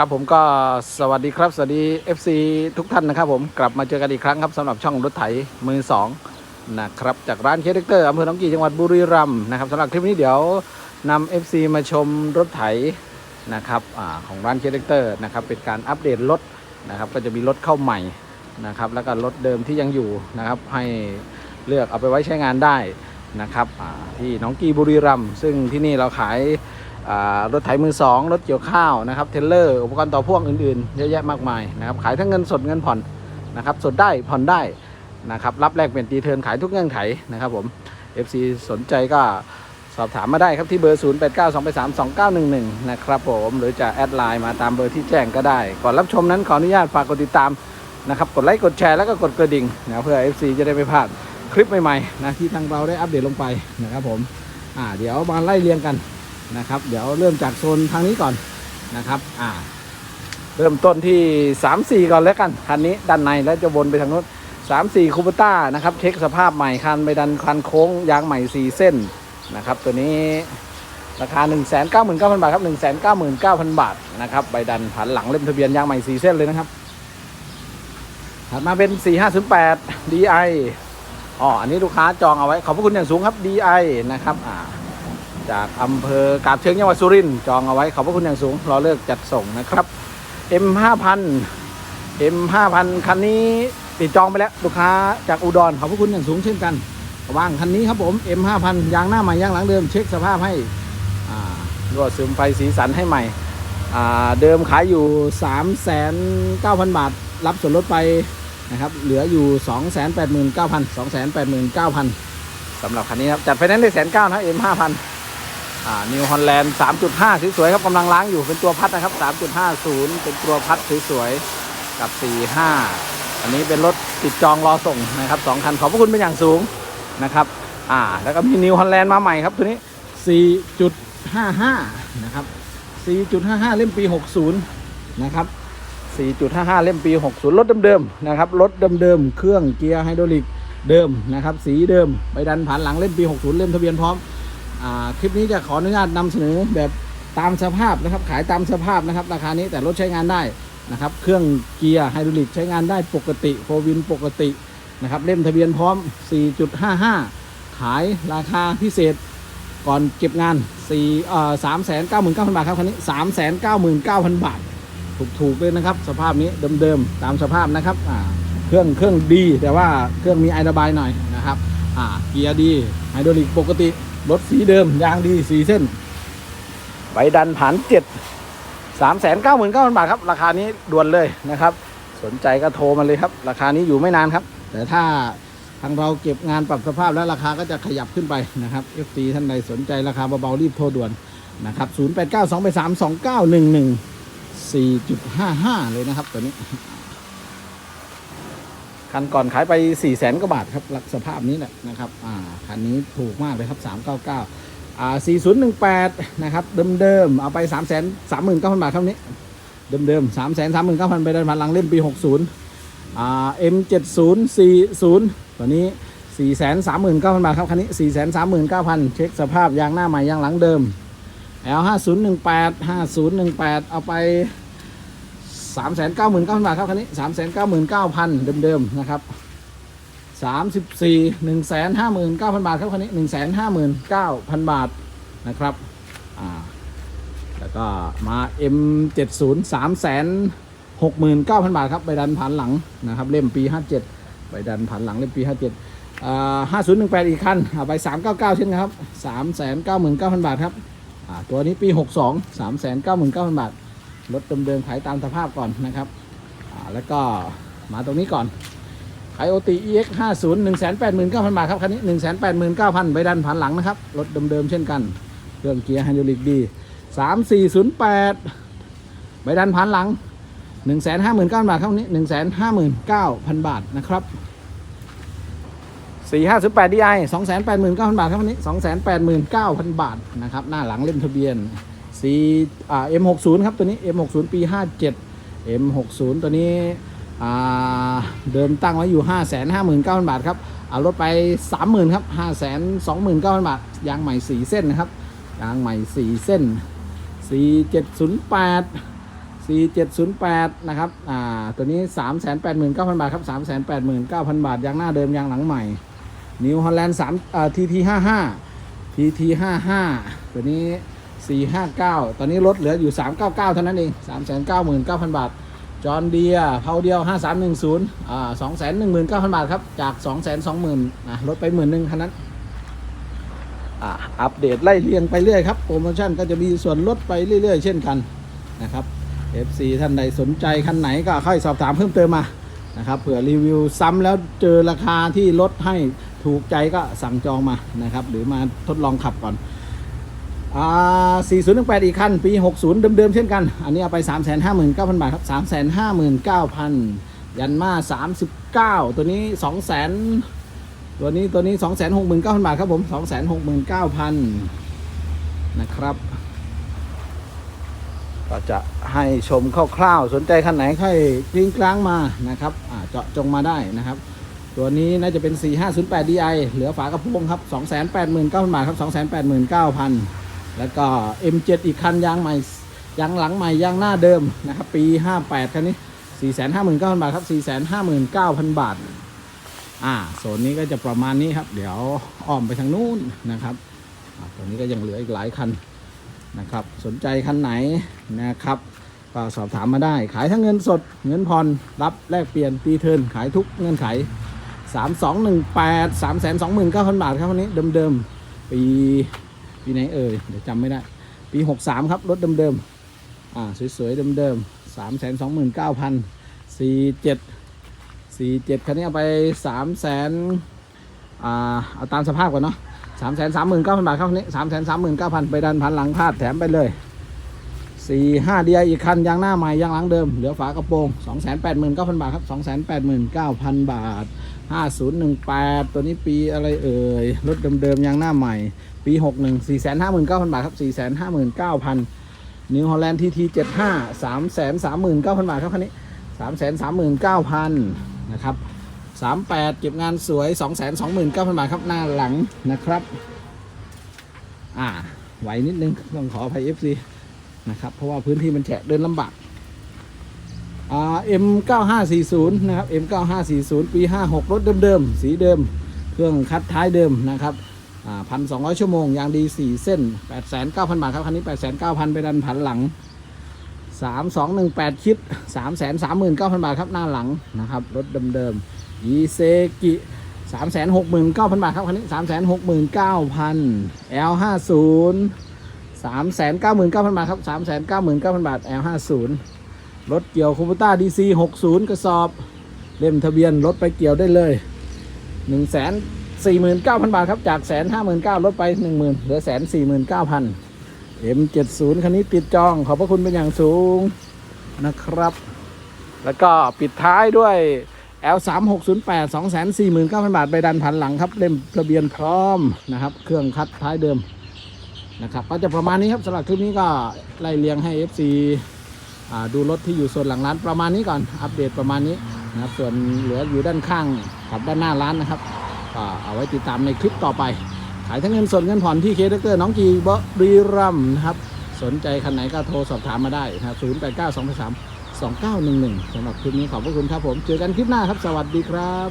ครับผมก็สวัสดีครับสวัสดี FC ทุกท่านนะครับผมกลับมาเจอกันอีกครั้งครับสำหรับช่องรถไถมือสองนะครับจากร้านเคสเตอร์อำเภอหนองกี่จังหวัดบุรีรัมย์นะครับสำหรับคลิปนี้เดี๋ยวนำ FC มาชมรถไถนะครับอของร้านเคสเตอร์นะครับเป็นการอัปเดตรถนะครับก็จะมีรถเข้าใหม่นะครับแล้วก็รถเดิมที่ยังอยู่นะครับให้เลือกเอาไปไว้ใช้งานได้นะครับที่หนองกีบุรีรัมย์ซึ่งที่นี่เราขาย รถไถมือสองรถเกี่ยวข้าวนะครับเทเลอร์อุปกรณ์ต่อพ่วงอื่นๆเยอะแยะมากมายนะครับขายทั้งเงินสดเงินผ่อนนะครับสดได้ผ่อนได้นะครับรับแลกเปลี่ยนตีเทินขายทุกเงื่อนไขนะครับผม FC สนใจก็สอบถามมาได้ครับที่เบอร์ 0 8 9 2 8 3 2 9 1 1 นะครับผมหรือจะแอดไลน์มาตามเบอร์ที่แจ้งก็ได้ ก่อนรับชมนั้นขออนุญาตฝากกดติดตามนะครับกดไลค์กดแชร์แล้วก็กดกระดิ่งนะเพื่อ FC จะได้ไม่พลาดคลิปใหม่ๆนะที่ทางเราได้อัปเดตลงไปนะครับผมอ่าเดี๋ยวมาไล่เรียงกัน นะครับ เดี๋ยวเริ่มจากโซนทางนี้ก่อนนะครับอ่าเริ่มต้นที่ 3 4 ก่อนแล้วกันคันนี้ด้านในแล้วจะวนไปทางนู้น3 4คูปต้านะครับ เช็คสภาพใหม่คันไปดันคันโค้งยางใหม่ 4 เส้นนะครับ ตัวนี้ราคา 1 9 9 0 0 0 บาทครับ 1 9 9 0 0 0 บาทนะครับใบดันผันหลังเล่มทะเบียนยางใหม่ 4 เส้นเลยนะครับถัดมาเป็น 4508 DI อ๋ออันนี้ลูกค้าจองเอาไว้ ขอบพระคุณอย่างสูงครับ DI นะครับอ่า จากอำเภอกาบเชิงจังหวัดสุรินทร์จองเอาไว้ขอบพระคุณอย่างสูงรอเลิกจัดส่งนะครับ M 5 0 0 0 M 5 0 0 0 คันนี้ติดจองไปแล้วลูกค้าจากอุดรขอบพระคุณอย่างสูงเช่นกันว่างคันนี้ครับผม M 5 0 0 0 ยางหน้าใหม่ยางหลังเดิมเช็คสภาพให้อ่วซึมไฟสีสันให้ใหม่เดิมขายอยู่ 3 9 0 0 0 บาท รับส่วนลดไปนะครับเหลืออยู่ 2 8 9 0 0 0 2 8 9 0 0 0สำหรับคันนี้ครับ จัดไฟแนนซ์ได้แสนเก้านะ M 5 0 0 0 อ่านิวฮอลแลนด์3.5 สวยๆครับกำลังล้างอยู่เป็นตัวพัดนะครับ 3.50 เป็นตัวพัดสวยๆกับ 45 อันนี้เป็นรถติดจองรอส่งนะครับสองคันขอบพระคุณเป็นอย่างสูงนะครับอ่าแล้วก็มีนิวฮอลแลนด์มาใหม่ครับตัวนี้ 4.55 นะครับ 4.55 เล่มปี 60 นะครับ 4.55 เล่มปี 60 รถเดิมๆนะครับรถเดิมๆเครื่องเกียร์ไฮดรอลิกเดิมนะครับ สีเดิมใบดันผ่านหลังเล่มปี 60 เล่มทะเบียนพร้อม คลิปนี้จะขออนุญาตนำเสนอแบบตามสภาพนะครับ ขายตามสภาพนะครับ ราคานี้แต่รถใช้งานได้นะครับ เครื่องเกียร์ไฮดรอลิกใช้งานได้ปกติโฟวินปกตินะครับ เล่มทะเบียนพร้อม 4.55 ขายราคาพิเศษก่อนเก็บงาน4เอ่อ399,000 บาทครับคันนี้ 399,000 บาท ถูกๆเลยนะครับ สภาพนี้เดิมๆตามสภาพนะครับอ่าเครื่องเครื่องดีแต่ว่าเครื่องมีไอระบายหน่อยนะครับอ่าเกียร์ดีไฮดรอลิกปกติ รถสีเดิม ยางดีสีเส้นใบดันผ่านเจ็ดสามแสนเก้าหมื่นเก้าพันบาทครับ ราคานี้ด่วนเลยนะครับ สนใจก็โทรมาเลยครับ ราคานี้อยู่ไม่นานครับ แต่ถ้าทางเราเก็บงานปรับสภาพแล้วราคาก็จะขยับขึ้นไปนะครับ FT ท่านใดสนใจราคาเบาๆรีบโทรด่วนนะครับ0 8 9 2 8 3 2 9 1 1 4.55 เลยนะครับตัวนี้ คันก่อนขายไป4 0 0แสนกว่าบาทครับลักสภาพนี้แหละนะครับอ่าคันนี้ถูกมากเลยครับ 399อ่า4018 นะครับ เดิมๆ เอาไป 3 3 9 0 0 0 บาทเท่านี้ เดิมๆ 3 3 9 0 0 0 ไปได้พันลังเล่มปี 60อ่า M7040 ตัวนี้ 4 3 9 0 0 0 บาทครับคันนี้ 4 3 9 0 0 0 เช็คสภาพยางหน้าใหม่ยางหลังเดิม L5018 5018 เอาไป สามแสนเก้าหมื่นเก้าพันบาทครับคันนี้สามแสนเก้าหมื่นเก้าพันเดิมๆนะครับสามสิบสี่หนึ่งแสนห้าหมื่นเก้าพันบาทครับคันนี้หนึ่งแสนห้าหมื่นเก้าพันบาทนะครับอ่าแล้วก็มา M70 สามแสนหกหมื่นเก้าพันบาทครับใบดันผ่านหลังนะครับ เล่มปีห้าเจ็ดใบดันผ่านหลังเล่มปีห้าเจ็ดอ่าห้าศูนย์หนึ่งแปดอีกคันเอาไปสามเก้าเก้าเช่นกันครับสามแสนเก้าหมื่นเก้าพันบาทครับอ่าตัวนี้ปีหกสองสามแสนเก้าหมื่นเก้าพันบาท รถเดิมๆขายตามสภาพก่อนนะครับแล้วก็มาตรงนี้ก่อนขายโอตี EX 50 1 8 9 0 0 0 บาทครับคันนี้ 1 8 9 0 0 0ใบดันผ่านหลังนะครับ รถเดิมๆเช่นกันเครื่องเกียร์ไฮดรอลิกดี 3408ใบดันผ่านหลัง 1 5 9 0 0 0 บาทครับนี้ 1 5 9 0 0 0 บาทนะครับ 458 DI 289,000 บาทครับวันนี้ 289,000 บาทนะครับ หน้าหลังเล่มทะเบียน C อ่า M60 ครับ ตัวนี้ M60 ปี 57 M60 ตัวนี้อ่าเดิมตั้งไว้อยู่ 559,000 บาทครับเอารถไป 30,000 ครับ 529,000 บาท ยางใหม่ 4 เส้นนะครับ ยางใหม่ 4 เส้น 4708 4708 นะครับ อ่า ตัวนี้ 389,000 บาทครับ 389,000 บาท ยางหน้าเดิม ยางหลังใหม่ นิวฮอลแลนด์3อ่า TT 55 TT 55 ตัวนี้ 459 ตอนนี้ลดเหลืออยู่ 399 เท่านั้นเอง 399,000 บาท จอห์นเดียเผาเดียว 5310 อ่า 219,000 บาทครับ จาก 220,000อะลดไปหมื่นหนึ่งเท่านั้น อ่า อัปเดตไล่เรียงไปเรื่อยครับ โปรโมชั่นก็จะมีส่วนลดไปเรื่อยๆ เช่นกันนะครับ FC ท่านใดสนใจคันไหนก็ค่อยสอบถามเพิ่มเติมมานะครับเผื่อรีวิวซ้ำแล้วเจอราคาที่ลดให้ถูกใจก็สั่งจองมานะครับ หรือมาทดลองขับก่อน อ่า4018 อีกคัน ปี 60 เดิมๆ เช่นกัน อันนี้เอาไป 359,000 บาทครับ 359,000 ยันมา 39 ตัวนี้ 200,000 ตัวนี้ตัวนี้ 269,000 บาทครับผม 269,000 นะครับ ก็จะให้ชมคร่าวๆ สนใจคันไหนค่อยกลิ้งกลางมานะครับเจาะจงมาได้นะครับตัวนี้น่าจะเป็น 4508 DI เหลือฝากระโปรงครับ 289,000 บาทครับ 289,000 แล้วก็ M7 อีกคันยางใหม่ยางหลังใหม่ยางหน้าเดิมนะครับปี 58 คันนี้ 459,000 บาทครับ 459,000 บาท อ่าโซนนี้ก็จะประมาณนี้ครับ เดี๋ยวอ้อมไปทางนู้นนะครับตัวนี้ก็ยังเหลืออีกหลายคันนะครับ สนใจคันไหนนะครับก็สอบถามมาได้ ขายทั้งเงินสด เงินผ่อน รับแลกเปลี่ยนปีเทินขายทุกเงื่อนไข 3218 329,000 บาทครับวันนี้เดิมๆ ปี ปีไหนเอ่ยเดี๋ยวจำไม่ได้ ปี 63 ครับ รถเดิมๆอ่าสวยๆเดิมๆ329,000 47สี่เจ็ดสี่เจ็ดคันนี้เอาไปสามแสนอ่าเอาตามสภาพก่อนเนาะสามแสนสามหมื่นเก้าพันบาทครับคันนี้สามแสนสามหมื่นเก้าพันไปดันพันหลังพาดแถมไปเลยสี่ห้าเดียอีกคันยางหน้าใหม่ยางหลังเดิม เหลือฝากระโปรงสองแสนแปดหมื่นเก้าพันบาทครับสองแสนแปดหมื่นเก้าพันบาท ห้าศูนย์หนึ่งแปดตัวนี้ปีอะไรเอ่ย รถเดิมๆยางหน้าใหม่ ปีหกหนึ่งสี่แสนห้าหมื่นเก้าพันบาทครับสี่แสนห้าหมื่นเก้าพันนิวฮอลแลนด์ทีทีเจ็ดห้าสามแสนสามหมื่นเก้าพันบาทครับคันนี้สามแสนสามหมื่นเก้าพันนะครับ38เก็บงานสวย2 2 9 0 0 0บาทครับหน้าหลังนะครับ อ่าไหวนิดนึงต้องขออภัย FC นะครับ เพราะว่าพื้นที่มันแฉะเดินลำบาก เอ่า M9540 นย์นะครับ M9540 ปี56รถเดิมๆ สีเดิม เครื่องคัดท้ายเดิมนะครับพันสองร้อยชั่วโมง ยางดี4เส้น89,000บาทครับ คันนี้89,000ไปดันผันหลังสามสองหนึ่งแปดคิดสามแสนสามหมื่นเก้าพันบาทครับหน้าหลังนะครับรถเดิมๆยีเซกิสามแสนหกหมื่นเก้าพันบาทครับคันนี้สามแสนหกหมื่นเก้าพัน L ห้าศูนย์สามแสนเก้าหมื่นเก้าพันบาทครับสามแสนเก้าหมื่นเก้าพันบาท L ห้าศูนย์ รถเกี่ยวคูปต้าดีซีหกศูนย์กระสอบ เล่มทะเบียนรถไปเกี่ยวได้เลยหนึ่งแสนสี่หมื่นเก้าพันบาทครับ จากแสนห้าหมื่นเก้าลดไปหนึ่งหมื่นเหลือแสนสี่หมื่นเก้าพัน M70 คันนี้ติดจอง ขอบพระคุณเป็นอย่างสูงนะครับ แล้วก็ปิดท้ายด้วย L3608 249,000 บาท ใบดันผันหลังครับ เล่มทะเบียนพร้อมนะครับ เครื่องคัดท้ายเดิมนะครับ ก็จะประมาณนี้ครับสำหรับคลิปนี้ก็ไล่เรียงให้ FC ดูรถที่อยู่ส่วนหลังร้านประมาณนี้ก่อนอัปเดตประมาณนี้นะครับส่วนเหลืออยู่ด้านข้างกับด้านหน้าร้านนะครับก็เอาไว้ติดตามในคลิปต่อไป ขายทั้งเงินสดเงินผ่อนที่เคเตอร์น้องกีบรีรัมนะครับสนใจคันไหนก็โทรสอบถามมาได้นะครับ0 8 9 2 3 2 9 1 1สำหรับคลิปนี้ขอบพระคุณครับผม เจอกันคลิปหน้าครับ สวัสดีครับ